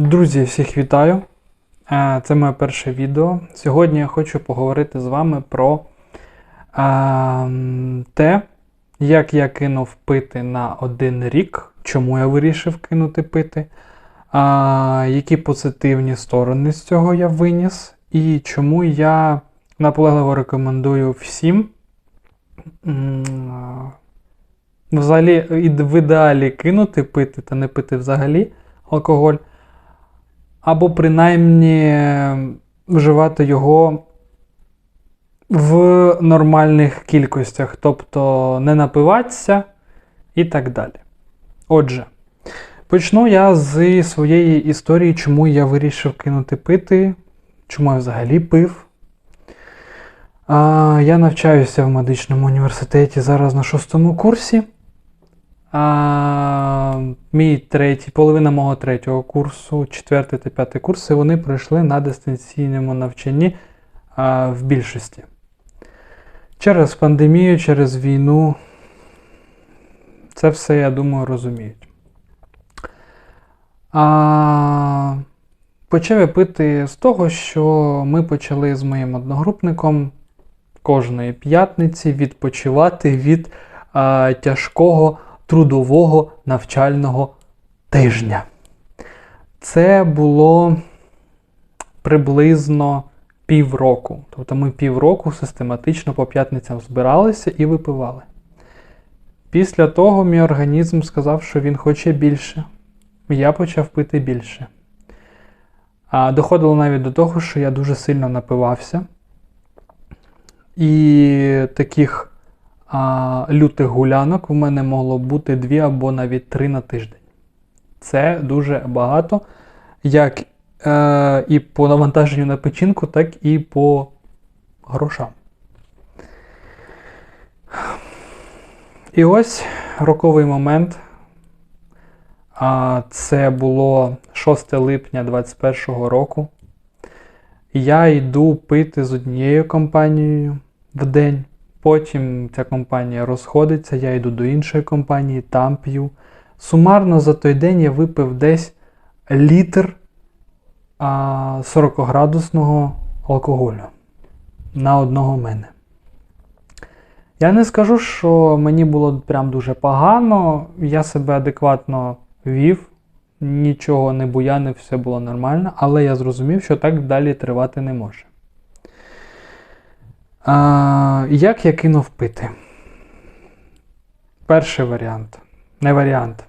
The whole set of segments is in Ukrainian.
Друзі, всіх вітаю! Е, Це моє перше відео. Сьогодні я хочу поговорити з вами про е, те, як я кинув пити на один рік, чому я вирішив кинути пити, які позитивні сторони з цього я виніс, і чому я наполегливо рекомендую всім. Взагалі, в ідеалі кинути пити та не пити взагалі алкоголь або принаймні вживати його в нормальних кількостях, тобто не напиватися і так далі. Отже, почну я з своєї історії, чому я вирішив кинути пити, чому я взагалі пив. Я навчаюся в медичному університеті зараз на шостому курсі. А, мій третій, половина мого третього курсу, четвертий та п'ятий курси, вони пройшли на дистанційному навчанні а, в більшості. Через пандемію, через війну. Це все, я думаю, розуміють. А, почав я пити з того, що ми почали з моїм одногрупником кожної п'ятниці відпочивати від а, тяжкого трудового навчального тижня. Це було приблизно півроку. Тобто ми півроку систематично по п'ятницям збиралися і випивали. Після того мій організм сказав, що він хоче більше. Я почав пити більше. А доходило навіть до того, що я дуже сильно напивався. І таких а, лютих гулянок в мене могло бути дві або навіть три на тиждень. Це дуже багато, як е, і по навантаженню на печінку, так і по грошам. І ось роковий момент. А, це було 6 липня 2021 року. Я йду пити з однією компанією в день. Потім ця компанія розходиться, я йду до іншої компанії, там п'ю. Сумарно за той день я випив десь літр 40-градусного алкоголю на одного мене. Я не скажу, що мені було прям дуже погано, я себе адекватно вів, нічого не буянив, все було нормально, але я зрозумів, що так далі тривати не може. А, як я кинув пити? Перший варіант. Не варіант.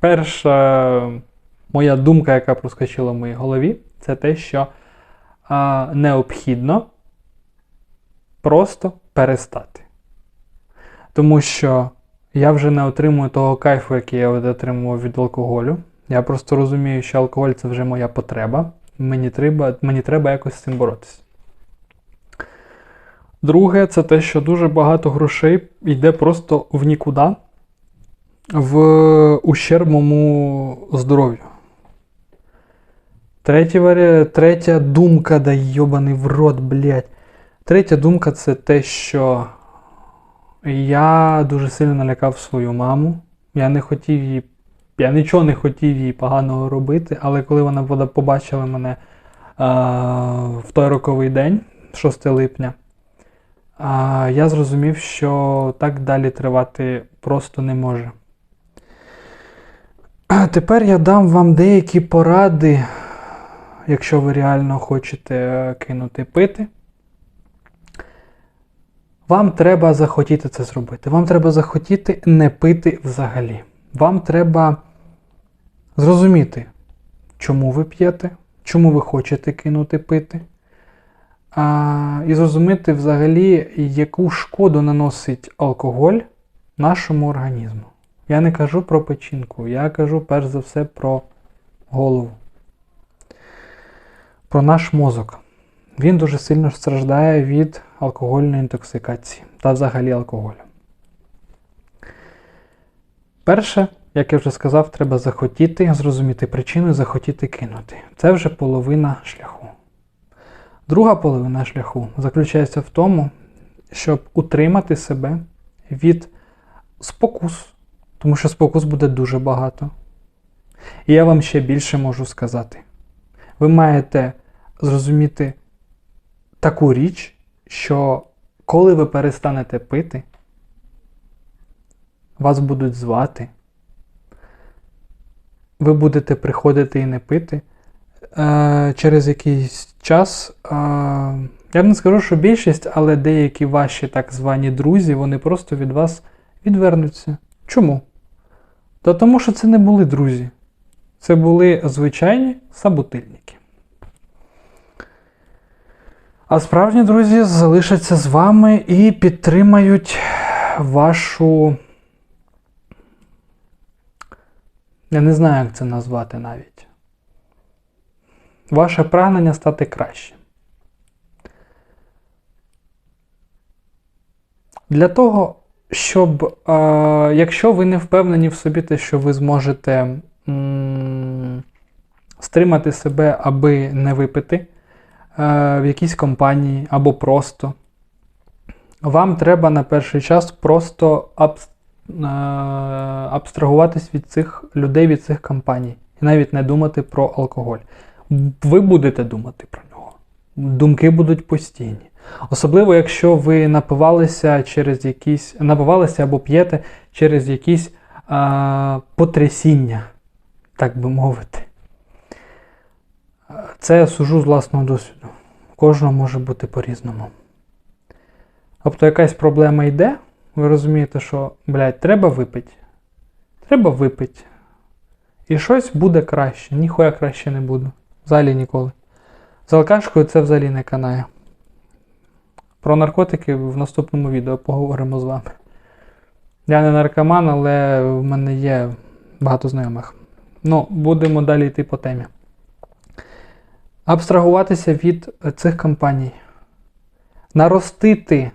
Перша моя думка, яка проскочила в моїй голові, це те, що а, необхідно просто перестати. Тому що я вже не отримую того кайфу, який я отримував від алкоголю. Я просто розумію, що алкоголь це вже моя потреба. Мені треба, мені треба якось з цим боротися. Друге, це те, що дуже багато грошей йде просто в нікуди, в ущерб моєму здоров'ю. Варі... Третя думка, да йобаний в рот, блядь. Третя думка це те, що я дуже сильно налякав свою маму. Я не хотів їй, я нічого не хотів їй поганого робити, але коли вона побачила мене а, в той роковий день, 6 липня, я зрозумів, що так далі тривати просто не може. Тепер я дам вам деякі поради, якщо ви реально хочете е, кинути пити. Вам треба захотіти це зробити. Вам треба захотіти не пити взагалі. Вам треба зрозуміти, чому ви п'єте, чому ви хочете кинути пити. А, і зрозуміти взагалі, яку шкоду наносить алкоголь нашому організму. Я не кажу про печінку, я кажу перш за все про голову, про наш мозок. Він дуже сильно страждає від алкогольної інтоксикації та взагалі алкоголю. Перше, як я вже сказав, треба захотіти, зрозуміти причину і захотіти кинути. Це вже половина шляху. Друга половина шляху заключається в тому, щоб утримати себе від спокус, тому що спокус буде дуже багато. І я вам ще більше можу сказати. Ви маєте зрозуміти таку річ, що коли ви перестанете пити, вас будуть звати, ви будете приходити і не пити. Е, через якийсь час, е, я не скажу, що більшість, але деякі ваші так звані друзі, вони просто від вас відвернуться. Чому? Та тому що це не були друзі. Це були звичайні саботильники. А справжні друзі залишаться з вами і підтримають вашу. Я не знаю, як це назвати навіть. Ваше прагнення стати краще. Для того, щоб, е, якщо ви не впевнені в собі, те, що ви зможете м, стримати себе, аби не випити е, в якійсь компанії або просто, вам треба на перший час просто абс, е, абстрагуватись від цих людей, від цих компаній, і навіть не думати про алкоголь. Ви будете думати про нього. Думки будуть постійні. Особливо, якщо ви напивалися через якісь напивалися або п'єте через якісь а, потрясіння, так би мовити. Це я сужу з власного досвіду. Кожного може бути по-різному. Тобто якась проблема йде, ви розумієте, що, блядь, треба випити. Треба випити. І щось буде краще. Ніхуя краще не буду. Взагалі ніколи. З алкашкою це взагалі не канає. Про наркотики в наступному відео поговоримо з вами. Я не наркоман, але в мене є багато знайомих. Ну, будемо далі йти по темі. Абстрагуватися від цих компаній. Наростити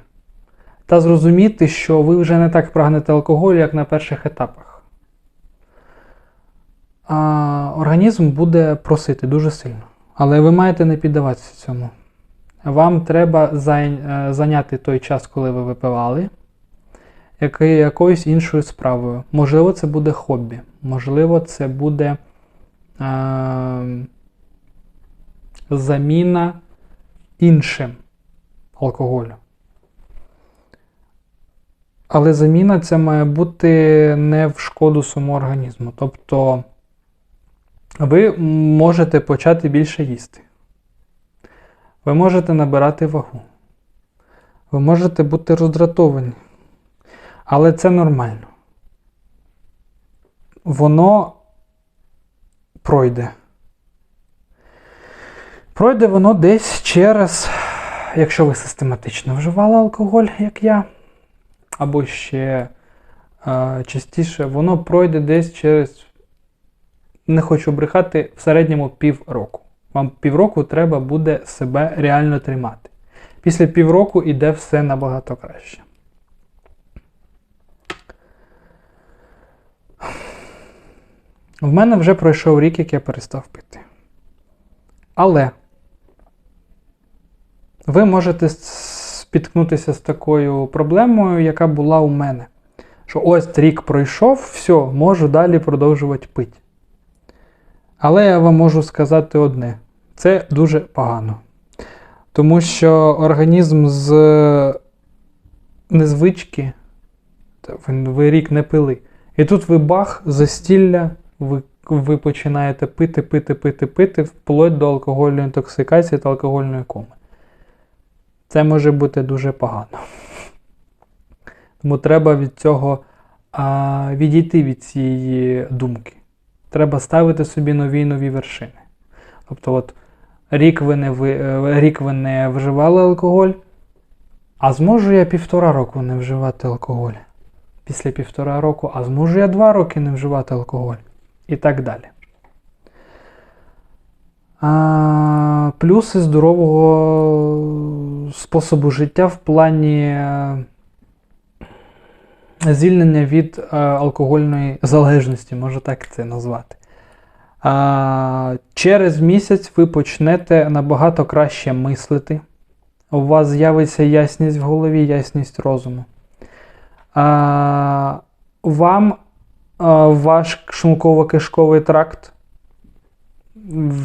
та зрозуміти, що ви вже не так прагнете алкоголю, як на перших етапах. А, Організм буде просити дуже сильно. Але ви маєте не піддаватися цьому. Вам треба зайняти той час, коли ви випивали, якоюсь іншою справою. Можливо, це буде хобі, можливо, це буде е, заміна іншим алкоголю. Але заміна це має бути не в шкоду самого організму. Тобто ви можете почати більше їсти. Ви можете набирати вагу. Ви можете бути роздратовані. Але це нормально. Воно пройде. Пройде воно десь через, якщо ви систематично вживали алкоголь, як я, або ще е, частіше, воно пройде десь через, не хочу брехати, в середньому пів року. Вам півроку треба буде себе реально тримати. Після півроку йде все набагато краще. В мене вже пройшов рік, як я перестав пити. Але ви можете спіткнутися з такою проблемою, яка була у мене. Що ось рік пройшов, все, можу далі продовжувати пити. Але я вам можу сказати одне: це дуже погано. Тому що організм з незвички, ви рік не пили. І тут ви бах, застілля, ви ви починаєте пити, пити, пити, пити, вплоть до алкогольної інтоксикації та алкогольної коми. Це може бути дуже погано. Тому треба від цього а, відійти від цієї думки. Треба ставити собі нові і нові вершини. Тобто, от рік ви не ви, е, рік ви не вживали алкоголь, а зможу я півтора року не вживати алкоголь. Після півтора року, а зможу я два роки не вживати алкоголь. І так далі. А, Плюси здорового способу життя в плані е, звільнення від е, алкогольної залежності, можу так це назвати. Через місяць ви почнете набагато краще мислити. У вас з'явиться ясність в голові, ясність розуму. Вам ваш шлунково-кишковий тракт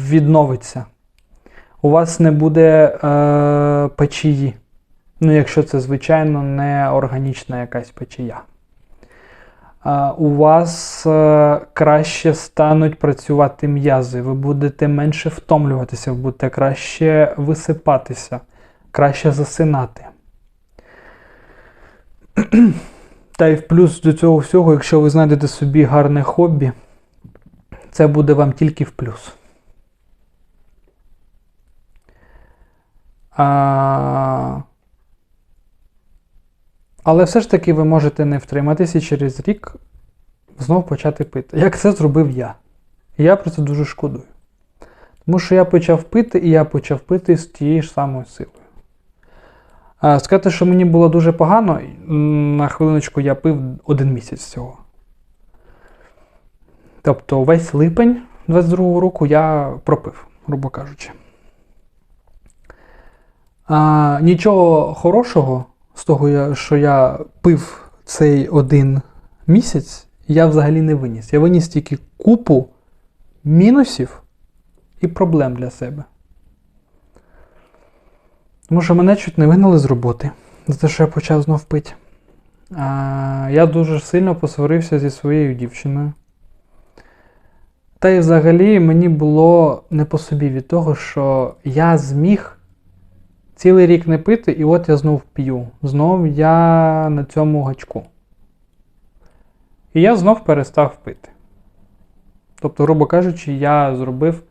відновиться. У вас не буде е, печії. Ну, якщо це, звичайно, не органічна якась печія. У вас е, краще стануть працювати м'язи, ви будете менше втомлюватися, ви будете краще висипатися, краще засинати. Та й в плюс до цього всього, якщо ви знайдете собі гарне хобі, це буде вам тільки в плюс. А... Але все ж таки ви можете не втриматися і через рік знов почати пити. Як це зробив я. Я про це дуже шкодую. Тому що я почав пити, і я почав пити з тією ж самою силою. Сказати, що мені було дуже погано, на хвилиночку я пив один місяць цього. Тобто весь липень 22-го року я пропив, грубо кажучи. А, нічого хорошого з того, що я пив цей один місяць, я взагалі не виніс. Я виніс тільки купу мінусів і проблем для себе. Тому що мене чуть не вигнали з роботи за те, що я почав знов пити. А, я дуже сильно посварився зі своєю дівчиною. Та й взагалі мені було не по собі від того, що я зміг цілий рік не пити, і от я знов п'ю. Знов я на цьому гачку. І я знов перестав пити. Тобто, грубо кажучи, я зробив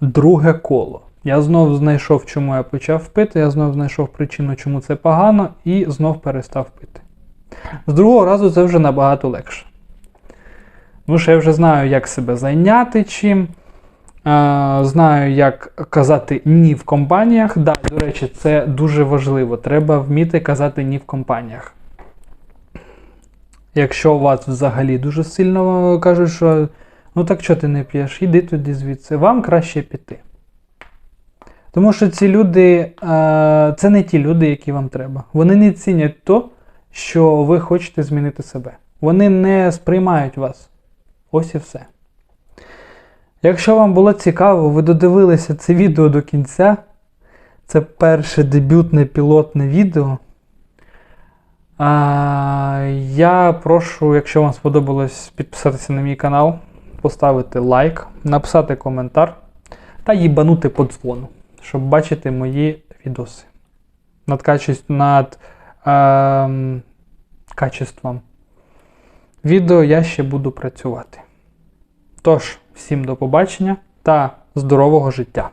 друге коло. Я знов знайшов, чому я почав пити, я знов знайшов причину, чому це погано, і знов перестав пити. З другого разу це вже набагато легше. Тому що я вже знаю, як себе зайняти чим. Знаю, як казати ні в компаніях. Да, до речі, це дуже важливо. Треба вміти казати ні в компаніях. Якщо у вас взагалі дуже сильно кажуть, що ну так що ти не п'єш, іди туди звідси, вам краще піти. Тому що ці люди, це не ті люди, які вам треба. Вони не цінять то, що ви хочете змінити себе. Вони не сприймають вас. Ось і все. Якщо вам було цікаво, ви додивилися це відео до кінця. Це перше дебютне пілотне відео. А, я прошу, якщо вам сподобалось, підписатися на мій канал, поставити лайк, написати коментар та їбанути по дзвону, щоб бачити мої відоси. Над, качес- над ем, качеством відео я ще буду працювати. Тож, всім до побачення та здорового життя!